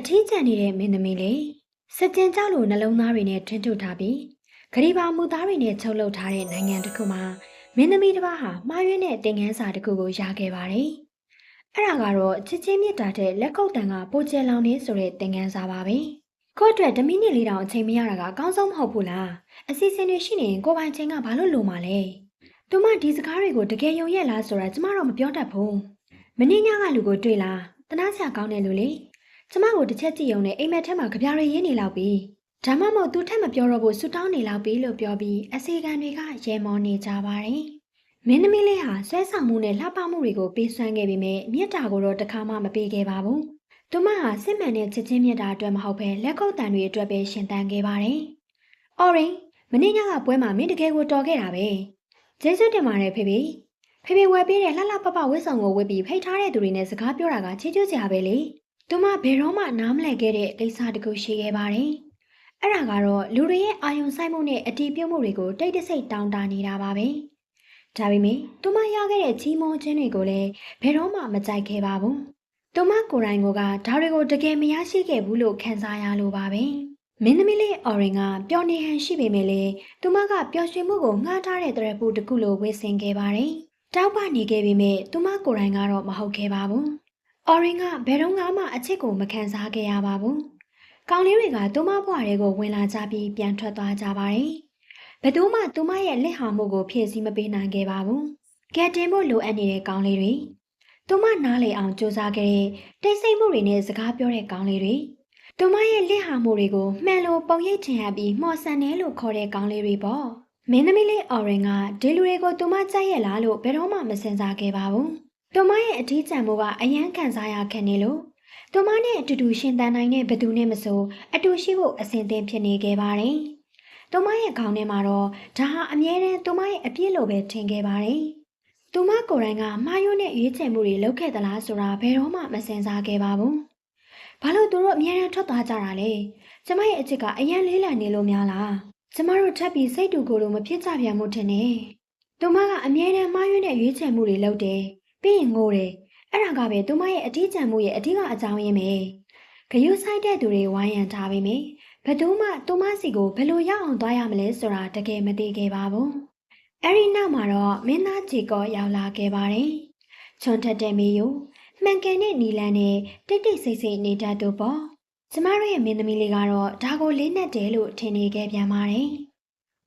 အထီးကျန်နေတဲ့မင်းသမီးလေးစကြင်ကြောက်လို့နှလုံးသားတွေနဲ့ထွန်းထုတ်ထားပြီးဂရီပါမူသားတွေနဲ့ချုပ်လုပ်ထားတဲ့နိုင်ငံတစ်ခုမှာမင်းသမီးတစ်ပါးဟာမှားယွင်းတဲ့တင်ငန်းစာတစ်ခုကိုရခဲ့ပါတယ်။အဲ့ဒါကတော့ချစ်ချင်းမြတ်တာတဲ့လက်ကုပ်တန်ကပိုကျဲလောင်နေဆိုတဲ့တင်ငန်းစာပါပဲ။ကို့အတွက်တမိနစ်လေးတောင်အချိန်မရတာကအကောင်းဆုံးမဟုတ်ဘူးလား။အစီအစဉ်တွေရှိနေရင်ကိုယ်ပိုင်ချိန်ကဘာလို့လိုမှာလဲ။သူမဒီစကားတွေကိုတကယ်ယုံရဲ့လားဆိုတာကျမတော့မပြောတတ်ဘူး။မင်းညကလူကိုတွေ့လား။တနာချာကောင်းတဲ့လူလေ။ ကျမကိုတစ်ချက်ကြည့်ရုံနဲ့အိမ်မက်ထဲမှာကြပြားရရင်းနေလောက်ပြီဒါမှမဟုတ်သူထက်မပြောတော့ဘူးဆူတောင်းနေလောက်ပြီလို့ပြောပြီးအစီကံတွေကရေမောနေကြပါတယ်မင်းသမီးလေးဟာဆွဲဆောင်မှုနဲ့လှပမှုတွေကိုပေးစွမ်းခဲ့ပေမဲ့မြတ်တာကိုတော့တစ်ခါမှမပေးခဲ့ပါဘူးသူမဟာစစ်မှန်တဲ့ချစ်ချင်းမြတ်တာအတွက်မဟုတ်ဘဲလက်ကုပ်တန်တွေအတွက်ပဲရှင်သန်ခဲ့ပါတယ်အော်ရင်မနေ့ညကပွဲမှာမင်းတကယ်ကိုတော်ခဲ့တာပဲကျေးဇူးတင်ပါတယ်ဖေဖေဖေဖေဝယ်ပေးတဲ့လှလှပပဝတ်ဆောင်ကိုဝတ်ပြီးဖိတ်ထားတဲ့သူတွေနဲ့စကားပြောတာကချီးကျူးစရာပဲလေ သူမဘယ်တော့မှနားမလည်ခဲ့တဲ့ကိစ္စတစ်ခုရှိခဲ့ပါတယ်။အဲ့ဒါကတော့လူတွေရဲ့အာယုံဆိုင်မှုနဲ့အတီးပြုတ်မှုတွေကိုတိတ်တဆိတ်တောင်းတနေတာပါပဲ။ဒါပေမဲ့သူမရခဲ့တဲ့ကြီးမုန်းခြင်းတွေကိုလည်းဘယ်တော့မှမကြိုက်ခဲ့ပါဘူး။သူမကိုယ်တိုင်ကဒါတွေကိုတကယ်မရရှိခဲ့ဘူးလို့ခံစားရလို့ပါပဲ။မင်းသမီးလေးအော်ရင်ကပျော်နေဟန်ရှိပေမဲ့လည်းသူမကပျော်ရွှင်မှုကိုငှားထားတဲ့တရပူတစ်ခုလိုဝေဆင်ခဲ့ပါတယ်။တောက်ပနေခဲ့ပေမဲ့သူမကိုယ်တိုင်ကတော့မဟုတ်ခဲ့ပါဘူး။ အော်ရင်ကဘယ်တော့မှအချစ်ကိုမခံစားခဲ့ရပါဘူး။ကောင်လေးတွေကသူမဘွားတွေကိုဝင်လာကြပြီးပြန်ထွက်သွားကြပါတယ်။ဘယ်သူမှသူမရဲ့လက်ဟာမှုကိုဖြည့်ဆည်းမပေးနိုင်ခဲ့ပါဘူး။ကဲတင်ဖို့လိုအပ်နေတဲ့ကောင်လေးတွေသူမနားလေအောင်စူးစမ်းခဲ့တဲ့တိတ်ဆိတ်မှုတွေနဲ့စကားပြောတဲ့ကောင်လေးတွေသူမရဲ့လက်ဟာမှုတွေကိုမှန်လို့ပုံရိပ်ချင်ရပြီးမှော်ဆန်တယ်လို့ခေါ်တဲ့ကောင်လေးတွေပေါ့။မင်းသမီးလေးအော်ရင်ကဒီလူတွေကိုသူမကြိုက်ရဲ့လားလို့ဘယ်တော့မှမစင်စားခဲ့ပါဘူး။ သူမရဲ့အထီးကျန်မှုကအယမ်းခံစားရခဲ့နေလို့သူမနဲ့အတူတူရှင်သန်နိုင်တဲ့ဘသူနဲ့မဆိုအတူရှိဖို့အစဉ်သင့်ဖြစ်နေခဲ့ပါတယ်။သူမရဲ့ခေါင်းထဲမှာတော့ဒါဟာအမြဲတမ်းသူမရဲ့အပြစ်လိုပဲထင်ခဲ့ပါတယ်။သူမကိုယ်တိုင်ကမှားယွင်းတဲ့ရွေးချယ်မှုတွေလုပ်ခဲ့သလားဆိုတာဘယ်တော့မှမစင်စားခဲ့ပါဘူး။ဘာလို့သူတို့အမြဲတမ်းထွက်သွားကြတာလဲ။ကျမရဲ့အချစ်ကအယမ်းလေးလံနေလို့များလား။ကျမတို့ထပ်ပြီးစိတ်တူကိုယ်လိုမဖြစ်ကြပြန်မှုထင်နေ။သူမကအမြဲတမ်းမှားယွင်းတဲ့ရွေးချယ်မှုတွေလုပ်တယ်။ ပြီးရင်ငိုတယ်အဲ့ဒါကပဲသူမရဲ့အထီးကျန်မှုရဲ့အထီးကအကြောင်းရင်းပဲဂယုဆိုင်တဲ့သူတွေဝိုင်းရံထားပေမယ့်ဘယ်သူမှသူမစီကိုဘယ်လိုရောက်အောင်သွားရမလဲဆိုတာတကယ်မသိခဲ့ပါဘူးအဲ့ဒီနောက်မှာတော့မင်းသားကြီးကောရောက်လာခဲ့ပါတယ်ချွန်ထက်တဲ့မေယိုမှန်ကန်တဲ့နီလန်နဲ့တိတ်တိတ်ဆိတ်ဆိတ်နေတတ်သူပေါ့ကျမတို့ရဲ့မင်းသမီးလေးကတော့ဒါကိုလေးနဲ့တယ်လို့ထင်နေခဲ့ပြန်ပါတယ်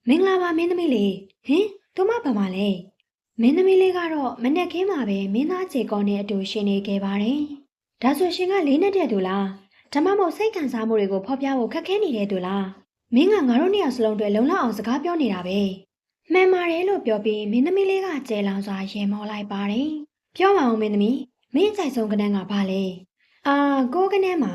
မင်္ဂလာပါမင်းသမီးလေးဟင်သူမဘာမှလဲ မင်းသမီးလေးကတော့မနဲ့ခင်းမှာပဲမင်းသားချေကောနဲ့အတူရှင်နေခဲ့ပါတယ်။ဒါဆိုရှင်ကလေးနဲ့တဲ့သူလား။ဓမ္မမို့စိတ်ခံစားမှုတွေကိုဖော်ပြဖို့ခက်ခဲနေတဲ့သူလား။မင်းကငါတို့နှစ်ယောက်စလုံးတွေလုံလောက်အောင်စကားပြောနေတာပဲ။မှန်ပါတယ်လို့ပြောပြီးမင်းသမီးလေးကကျဲလောင်စွာရင်မောလိုက်ပါတယ်။ပြောပါဦးမင်းသမီးမင်းအကြိုက်ဆုံးကနန်းကဘာလဲ။အာကိုကနန်းမှာ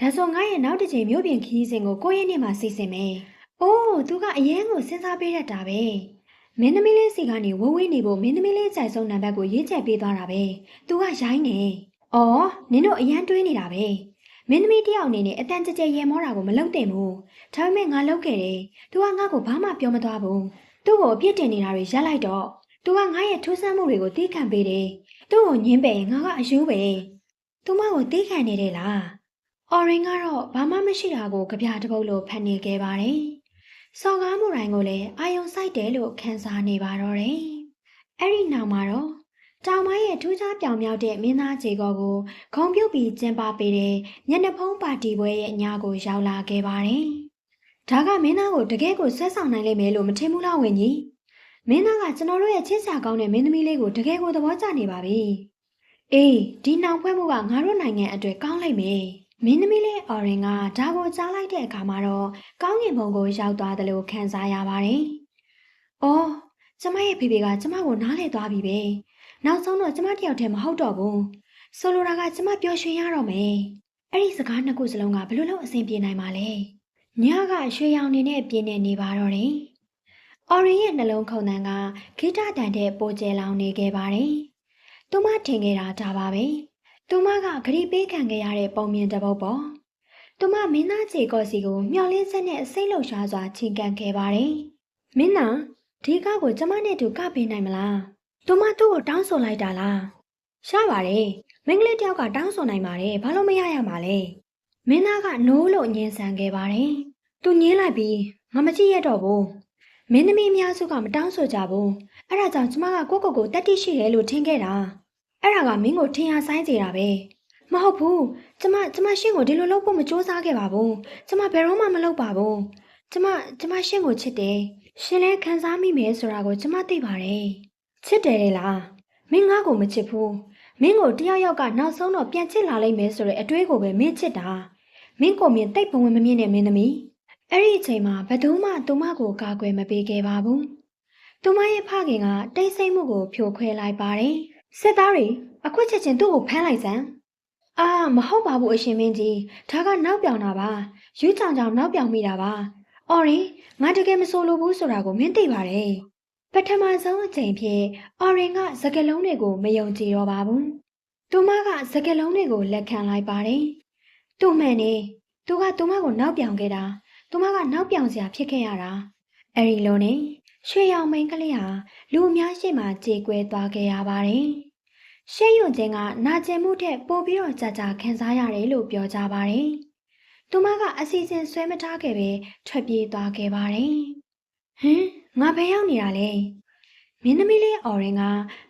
ဒါဆိုငါရဲ့နောက်တစ်ချိန်မြို့ပြင်ခီးစဉ်ကိုကိုယ့်ရဲ့နေ့မှာစီစဉ်မယ်။အိုးသူကအရန်ကိုစဉ်းစားပေးတတ်တာပဲ။ မင်းသမီးလေးစီကနေဝဝေးနေဖို့မင်းသမီးလေးကြိုက်ဆုံးနံပါတ်ကိုရေးချက်ပေးသွားတာပဲ။ तू ကရိုင်းနေ။အော်နင်တို့အရန်တွေးနေတာပဲ။မင်းသမီးတယောက်အနေနဲ့အတန်ကြကြရေမောတာကိုမလုပ်သင့်ဘူး။ဒါပေမဲ့ငါလုပ်ခဲ့တယ်။ तू ကငါ့ကိုဘာမှပြောမသွားဘူး။သူ့ကိုအပြစ်တင်နေတာတွေရပ်လိုက်တော့။ तू ကငါရဲ့ထိုးဆန်းမှုတွေကိုတီးခံပေးတယ်။သူ့ကိုညင်းပယ်ငါကအယူပဲ။ तू မကိုတီးခံနေတယ်လား။အော်ရင်ကတော့ဘာမှမရှိတာကိုကြပြတပုတ်လို့ဖတ်နေခဲ့ပါတယ်။ စော်ကားမှုတိုင်းကိုလည်းအာယုံဆိုင်တယ်လို့ခံစားနေပါတော့တယ်။အဲ့ဒီနောက်မှာတော့တောင်မရဲ့ထူးခြားပြောင်မြောက်တဲ့မင်းသားခြေကောကိုဂုံပြုတ်ပြီးကျင်းပပေးတဲ့ညနေဖုံးပါတီပွဲရဲ့ညကိုရောက်လာခဲ့ပါတယ်။ဒါကမင်းသားကိုတကယ်ကိုဆွဲဆောင်နိုင်လိမ့်မယ်လို့မထင်ဘူးလားဝင်ကြီး။မင်းသားကကျွန်တော်တို့ရဲ့ချစ်စရာကောင်းတဲ့မင်းသမီးလေးကိုတကယ်ကိုသဘောကျနေပါပြီ။အေးဒီနောင်ဖွဲမှုကငါတို့နိုင်ငံအတွက်ကောင်းလိုက်မယ်။ မင်းသမီးလေးအော်ရင်ကဒါကိုကြားလိုက်တဲ့အခါမှာတော့ကောင်းကင်ဘုံကိုရောက်သွားတယ်လို့ခံစားရပါတယ်။အော်ကျမရဲ့ဖေဖေကကျမကိုနားလေသွားပြီပဲ။နောက်ဆုံးတော့ကျမတယောက်တည်းမဟုတ်တော့ဘူး။ဆိုလိုတာကကျမပျော်ရွှင်ရတော့မယ်။အဲ့ဒီစကားနှစ်ခုစလုံးကဘယ်လိုလုပ်အဆင်ပြေနိုင်မှာလဲ။ညကရွှေရောင်နေနဲ့ပြင်းနေနေပါတော့တယ်။အော်ရင်ရဲ့နှလုံးခုန်တန်းကဂီတတန်တဲ့ပိုကျဲလောင်နေခဲ့ပါတယ်။သူမထင်ခဲ့တာဒါပါပဲ။ သူမကဂရီပေးခံခဲ့ရတဲ့ပုံမြင်တစ်ပုတ်ပေါ့။သူမမင်းသားချေကော့စီကိုမျောလင်းစက်နဲ့စိတ်လှုပ်ရှားစွာချိန်ကန်ခဲ့ပါတယ်။မင်းသားဒီကားကိုကျမနဲ့တူကပေးနိုင်မလား။သူမသူ့ကိုတောင်းဆိုလိုက်တာလား။ရှားပါတယ်။မင်းကလေးတယောက်ကတောင်းဆိုနိုင်ပါတယ်။ဘာလို့မရရမှာလဲမင်းသားကနိုးလို့ညင်ဆန်ခဲ့ပါတယ်။သူညင်းလိုက်ပြီးငါမကြည့်ရတော့ဘူး။မင်းသမီးအများစုကမတောင်းဆိုကြဘူး။အဲ့ဒါကြောင့်ကျမကကိုကိုကိုတက်တိရှိတယ်လို့ထင်ခဲ့တာ။ အဲ့ဒါကမင်းကိုထင်ရဆိုင်စေတာပဲ။မဟုတ်ဘူး။ကျမကျမရှင့်ကိုဒီလိုလုပ်ဖို့မစူးစမ်းခဲ့ပါဘူး။ကျမဘယ်တော့မှမလုပ်ပါဘူး။ကျမကျမရှင့်ကိုချစ်တယ်။ရှင်လည်းခံစားမိမယ်ဆိုတာကိုကျမသိပါတယ်။ချစ်တယ်လေလား။မင်းငါ့ကိုမချစ်ဘူး။မင်းကိုတယောက်ယောက်ကနောက်ဆုံးတော့ပြန်ချစ်လာလိမ့်မယ်ဆိုတဲ့အတွေးကိုပဲမင်းချစ်တာ။မင်းကိုမြင်တိတ်ပုံဝင်မမြင်နဲ့မင်းသမီး။အဲ့ဒီအချိန်မှာဘယ်သူမှသူမကိုကာကွယ်မပေးခဲ့ပါဘူး။သူမရဲ့ဖခင်ကတိတ်ဆိတ်မှုကိုဖြိုခွဲလိုက်ပါတယ်။ စစ်သားတွေအခွင့်ချက်ချင်းသူ့ကိုဖမ်းလိုက်စမ်း။အာမဟုတ်ပါဘူးအရှင်မင်းကြီးဒါကနောက်ပြောင်တာပါ။ယူးကြောင်ကြောင်နောက်ပြောင်မိတာပါ။အော်ရင်ငါတကယ်မဆိုလိုဘူးဆိုတာကိုမင်းသိပါတယ်။ပထမဆုံးအချိန်ဖြစ်အော်ရင်ကစကလုံးတွေကိုမယုံကြည်တော့ပါဘူး။သူမကစကလုံးတွေကိုလက်ခံလိုက်ပါတယ်။သူ့မှန်နေသူကသူမကိုနောက်ပြောင်ခဲ့တာသူမကနောက်ပြောင်စရာဖြစ်ခဲ့ရတာအဲ့ဒီလိုနဲ့ ရွှေရောင်မိန်ကလေးဟာလူအများရှိမှကြေကွဲသွားခဲ့ရပါတယ်။ရှဲယွန်ချင်းကနာကျင်မှုထက်ပိုပြီးတော့ကြာကြာခံစားရတယ်လို့ပြောကြပါတယ်။သူမကအစီအစဉ်ဆွဲမထားခဲ့ပဲထွက်ပြေးသွားခဲ့ပါတယ်။ဟင်ငါဘယ်ရောက်နေတာလဲ။မင်းသမီးလေးအော်ရင်က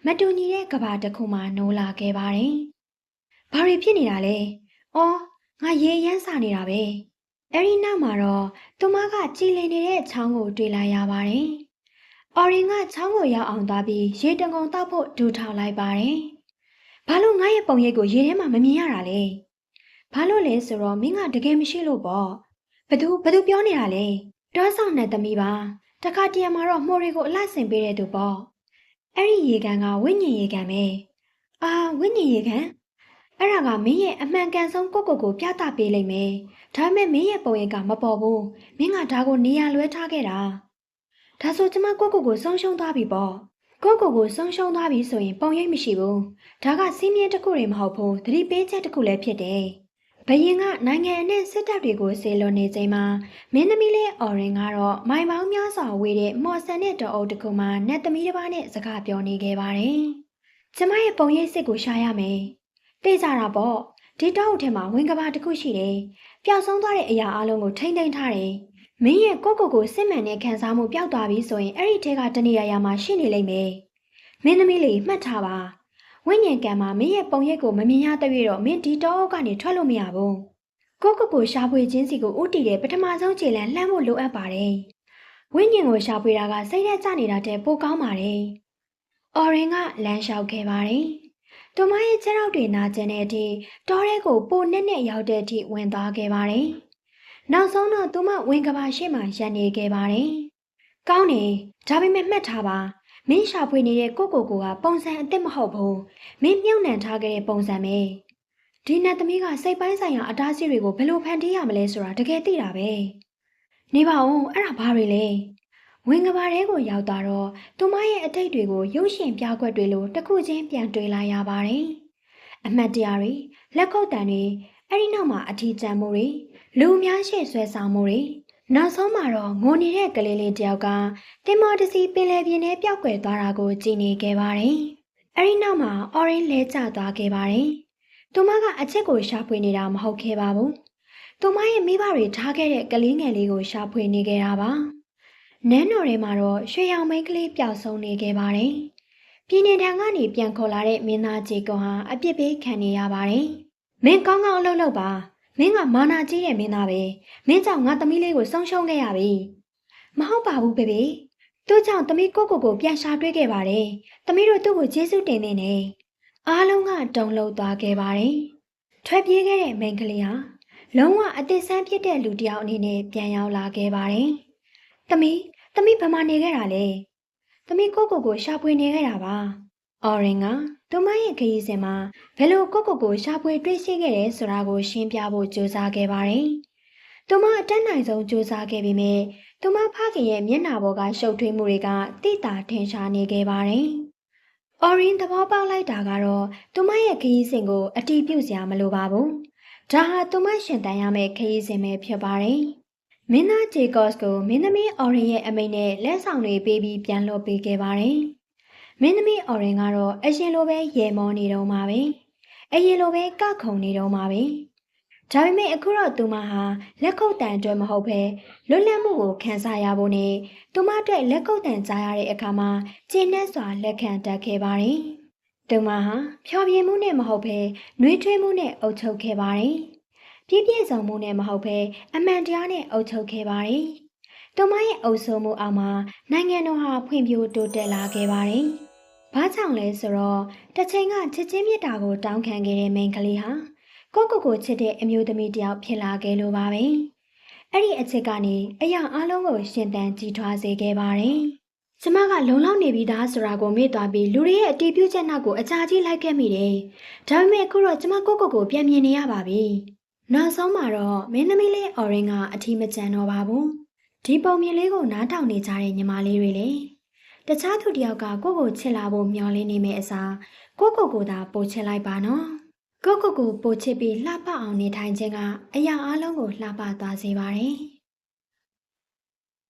မတူညီတဲ့ကဘာတစ်ခုမှနိုးလာခဲ့ပါတယ်။ဘာတွေဖြစ်နေတာလဲ။အော်ငါရေရမ်းစာနေတာပဲ။အဲဒီနောက်မှာတော့သူမကကြည်လင်နေတဲ့ချောင်းကိုတွေ့လာရပါတယ်။ အော်ရင်ကချောင်းကိုရောက်အောင်သွားပြီးရေတံကုန်တောက်ဖို့ဒူထောင်လိုက်ပါတယ်။ဘာလို့ငါရဲ့ပုံရိပ်ကိုရေထဲမှာမမြင်ရတာလဲ။ဘာလို့လဲဆိုတော့မင်းကတကယ်မရှိလို့ပေါ့။ဘသူဘသူပြောနေတာလဲ။တောဆောင်နဲ့သမီးပါ။တခါတရံမှာတော့မှိုတွေကိုအလှဆင်ပေးတဲ့သူပေါ့။အဲ့ဒီရေကန်ကဝိညာဉ်ရေကန်ပဲ။အာဝိညာဉ်ရေကန်အဲ့ဒါကမင်းရဲ့အမှန်ကန်ဆုံးကိုကိုကိုပြသပေးလိမ့်မယ်။ဒါပေမဲ့မင်းရဲ့ပုံရိပ်ကမပေါ်ဘူး။မင်းကဒါကိုနေရာလွဲထားခဲ့တာ။ ဒါဆိုကျမကိုကိုကိုဆုံးရှုံးသွားပြီပေါ့။ကိုကိုကိုဆုံးရှုံးသွားပြီဆိုရင်ပုံရိပ်မရှိဘူး။ဒါကစီးမြင်တစ်ခုတွေမဟုတ်ဘူး။သတိပေးချက်တစ်ခုလည်းဖြစ်တယ်။ဘရင်ကနိုင်ငံအနှံ့စစ်တပ်တွေကိုဆေလွန်နေချိန်မှာမင်းသမီးလေးအော်ရင်ကတော့မိုင်ပေါင်းများစွာဝေးတဲ့မော်ဆန်တဲ့တောအုပ်တစ်ခုမှာနတ်သမီးတစ်ပါးနဲ့စကားပြောနေခဲ့ပါတယ်။ကျမရဲ့ပုံရိပ်စစ်ကိုရှာရမယ်။သိကြတာပေါ့ဒီတောအုပ်ထဲမှာဝင်ကဘာတစ်ခုရှိတယ်။ပျောက်ဆုံးသွားတဲ့အရာအလုံးကိုထိမ့်သိမ်းထားတယ်။ မင်းရဲ့ကိုကိုကိုစစ်မှန်တဲ့ခံစားမှုပျောက်သွားပြီဆိုရင်အဲ့ဒီထဲကတနေရာရာမှာရှိနေလိမ့်မယ်။မင်းသမီးလေးမှတ်ထားပါ။ဝိညာဉ်ကံမှာမင်းရဲ့ပုံရိပ်ကိုမမြင်ရတဲ့၍တော့မင်းဒီတောအုပ်ကနေထွက်လို့မရဘူး။ကိုကိုကိုရှာဖွေခြင်းစီကိုဥတီတဲ့ပထမဆုံးခြေလမ်းလှမ်းဖို့လိုအပ်ပါတယ်။ဝိညာဉ်ကိုရှာဖွေတာကစိတ်ထဲကျနေတာတဲ့ပိုကောင်းပါတယ်။အော်ရင်ကလမ်းလျှောက်ခဲ့ပါတယ်။သူမရဲ့ခြေထောက်တွေနာကျင်တဲ့အထိတောထဲကိုပိုနဲ့နဲ့ရောက်တဲ့အထိဝင်သွားခဲ့ပါတယ်။ နောက်ဆုံးတော့သူမဝင်ကဘာရှိမှရပ်နေခဲ့ပါတယ်။ကောင်းတယ်ဒါပေမဲ့မှတ်ထားပါမင်းရှာဖွေနေတဲ့ကိုကိုကိုကပုံစံအစ်စ်မဟုတ်ဘူးမင်းမြုပ်နှံထားခဲ့တဲ့ပုံစံပဲဒီနတ်သမီးကစိတ်ပိုင်းဆိုင်ရာအတားအဆီးတွေကိုဘယ်လိုဖန်တီးရမလဲဆိုတာတကယ်သိတာပဲနေပါဦးအဲ့ဒါဘာတွေလဲဝင်ကဘာတဲကိုရောက်သွားတော့သူမရဲ့အတိတ်တွေကိုရုပ်ရှင်ပြကွက်တွေလိုတစ်ခုချင်းပြန်တွေ့လာရပါတယ်အမှတ်တရတွေလက်ခုပ်တံတွေအဲ့ဒီနောက်မှာအထီးကျန်မှုတွေ လူအများရှေ့ဆွဲဆောင်မှုတွေနောက်ဆုံးမှာတော့ငိုနေတဲ့ကလေးလေးတယောက်ကတင်မော်တစီပင်လယ်ပြင်ထဲပျောက်ကွယ်သွားတာကိုကြည့်နေခဲ့ပါတယ်။အဲဒီနောက်မှာအော်ရင်လဲကျသွားခဲ့ပါတယ်။သူမကအချက်ကိုရှာဖွေနေတာမဟုတ်ခဲ့ပါဘူး။သူမရဲ့မိဘတွေထားခဲ့တဲ့ကလေးငယ်လေးကိုရှာဖွေနေခဲ့တာပါ။နန်းတော်ထဲမှာတော့ရွှေရောင်မိန်းကလေးပျောက်ဆုံးနေခဲ့ပါတယ်။ပြည်နယ်ထံကနေပြန်ခေါ်လာတဲ့မင်းသားကြီးကောင်ဟာအပြစ်ပေးခံနေရပါတယ်။မင်းကောင်းကောင်းအလုပ်လုပ်ပါ။ မင်းကမာနာကြီးတဲ့မင်းသားပဲမင်းကြောင့်ငါသမီးလေးကိုဆုံးရှုံးခဲ့ရပြီမဟုတ်ပါဘူးဘေဘေသူ့ကြောင့်သမီးကိုကိုကိုပြန်ရှာတွေ့ခဲ့ပါတယ်သမီးတို့သူ့ကိုကျေးဇူးတင်နေနေအားလုံးကတုံလှုပ်သွားခဲ့ပါတယ်ထွက်ပြေးခဲ့တဲ့မိန်းကလေးဟာလုံးဝအသစ်ဆန်းဖြစ်တဲ့လူတစ်ယောက်အနေနဲ့ပြန်ရောက်လာခဲ့ပါတယ်သမီးသမီးဘယ်မှာနေခဲ့တာလဲသမီးကိုကိုကိုရှာဖွေနေခဲ့တာပါ အော်ရင်ကသူမရဲ့ခရီးစဉ်မှာဘယ်လိုကိုကိုကိုရှာဖွေတွေ့ရှိခဲ့တယ်ဆိုတာကိုရှင်းပြဖို့ကြိုးစားခဲ့ပါတယ်။သူမအတန်းနိုင်ဆုံးကြိုးစားခဲ့ပေမဲ့သူမဖခင်ရဲ့မျက်နှာပေါ်ကရှုပ်ထွေးမှုတွေကတိတာထင်ရှားနေခဲ့ပါတယ်။အော်ရင်သဘောပေါက်လိုက်တာကတော့သူမရဲ့ခရီးစဉ်ကိုအတီးပြုတ်စရာမလိုပါဘူး။ဒါဟာသူမရှင်တန်ရမယ့်ခရီးစဉ်ပဲဖြစ်ပါတယ်။မင်းသားဂျေကော့စ်ကိုမင်းသမီးအော်ရင်ရဲ့အမိန့်နဲ့လက်ဆောင်တွေပေးပြီးပြန်လွှတ်ပေးခဲ့ပါတယ်။ မင်းသမီးအော်ရင်ကတော့အရင်လိုပဲရေမောနေတော့မှာပဲအရင်လိုပဲကခုံနေတော့မှာပဲဒါပေမဲ့အခုတော့သူမဟာလက်ခုပ်တန်အတွက်မဟုတ်ဘဲလွတ်လပ်မှုကိုခံစားရဖို့နဲ့သူမအတွက်လက်ခုပ်တန်ကြားရတဲ့အခါမှာကျဉ်းနှက်စွာလက်ခံတတ်ခဲ့ပါတယ်။သူမဟာဖျော်ဖြေမှုနဲ့မဟုတ်ဘဲနှွေးထွေးမှုနဲ့အုပ်ချုပ်ခဲ့ပါတယ်။ပြည့်ပြည့်စုံမှုနဲ့မဟုတ်ဘဲအမှန်တရားနဲ့အုပ်ချုပ်ခဲ့ပါတယ်။သူမရဲ့အုပ်စိုးမှုအောက်မှာနိုင်ငံတော်ဟာဖွံ့ဖြိုးတိုးတက်လာခဲ့ပါတယ်။ ဘာကြောင့်လဲဆိုတော့တစ်ချိန်ကချစ်ချင်းမြတ်တာကိုတောင်းခံခဲ့တဲ့မိန်းကလေးဟာကိုယ့်ကိုယ်ကိုချစ်တဲ့အမျိုးသမီးတစ်ယောက်ဖြစ်လာခဲ့လို့ပါပဲ။အဲ့ဒီအချစ်ကနေအရာအလုံးကိုရှင်သန်ကြည်ထွားစေခဲ့ပါတယ်။ကျမကလုံလောက်နေပြီသားဆိုတာကိုမေ့သွားပြီးလူတွေရဲ့အတီးပြုတ်ချက်နောက်ကိုအကြာကြီးလိုက်ခဲ့မိတယ်။ဒါပေမဲ့အခုတော့ကျမကိုယ့်ကိုယ်ကိုပြန်မြင်နေရပါပြီ။နောက်ဆုံးမှာတော့မင်းသမီးလေးအော်ရင်ကအထီးမကျန်တော့ပါဘူး။ဒီပုံမြင်လေးကိုနားထောင်နေကြတဲ့ညီမလေးတွေလေ။ တခြားသူတစ်ယောက်ကကိုယ့်ကိုချစ်လာဖို့မျှော်လင့်နေမယ့်အစားကိုယ့်ကိုယ်ကိုသာပို့ချစ်လိုက်ပါနော်။ကိုယ့်ကိုယ်ကိုပို့ချစ်ပြီးလှပအောင်နေထိုင်ခြင်းကအရာအလုံးကိုလှပသွားစေပါတယ်။